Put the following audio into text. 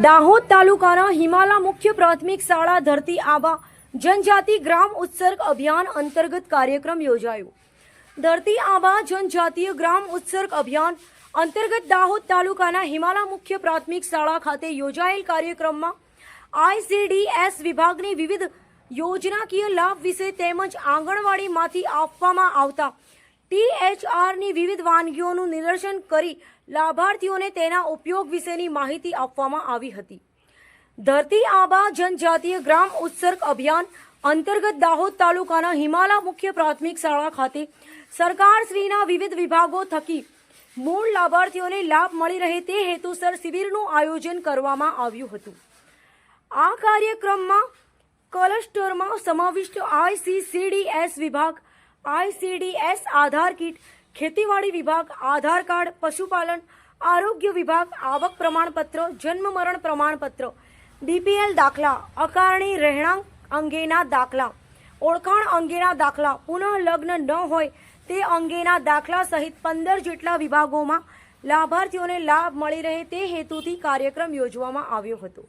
દાહોદ તાલુકાના હિમાલા મુખ્ય પ્રાથમિક શાળા ધરતી આબા જનજાતિ ગ્રામ ઉત્સર્ગ અભિયાન અંતર્ગત કાર્યક્રમ યોજાયો. ધરતી આબા જનજાતીય ગ્રામ ઉત્સર્ગ અભિયાન અંતર્ગત દાહોદ તાલુકાના હિમાલા મુખ્ય પ્રાથમિક શાળા ખાતે યોજાયેલ કાર્યક્રમમાં આઈસીડીએસ વિભાગની વિવિધ યોજનાકીય લાભ વિશે તેમજ આંગણવાડીમાંથી આપવામાં આવતા ટીએચઆરની વિવિધ વાનગીઓનું નિદર્શન કરી લાભાર્થીઓને તેના ઉપયોગ વિશેની માહિતી આપવામાં આવી હતી. ધરતી આબા જનજાતીય ગ્રામ ઉત્સર્ગ અભિયાન અંતર્ગત દાહોદ તાલુકાના હિમાલા મુખ્ય પ્રાથમિક શાળા ખાતે સરકારશ્રીના વિવિધ વિભાગો થકી મૂળ લાભાર્થીઓને લાભ મળી રહે તે હેતુસર શિબિરનું આયોજન કરવામાં આવ્યું હતું. આ કાર્યક્રમમાં ક્લસ્ટરમાં સમાવિષ્ટ આઈસીસીડીએસ વિભાગ આઈસીડીએસ આધાર કીટ, ખેતીવાડી વિભાગ, આધાર કાર્ડ, પશુપાલન, આરોગ્ય વિભાગ, આવક પ્રમાણપત્ર, જન્મ મરણ પ્રમાણપત્ર, બીપીએલ દાખલા, અકારણી રહેણાંક અંગેના દાખલા, ઓળખાણ અંગેના દાખલા, પુનઃ લગ્ન ન હોય તે અંગેના દાખલા સહિત પંદર જેટલા વિભાગોમાં લાભાર્થીઓને લાભ મળી રહે તે હેતુથી કાર્યક્રમ યોજવામાં આવ્યો હતો.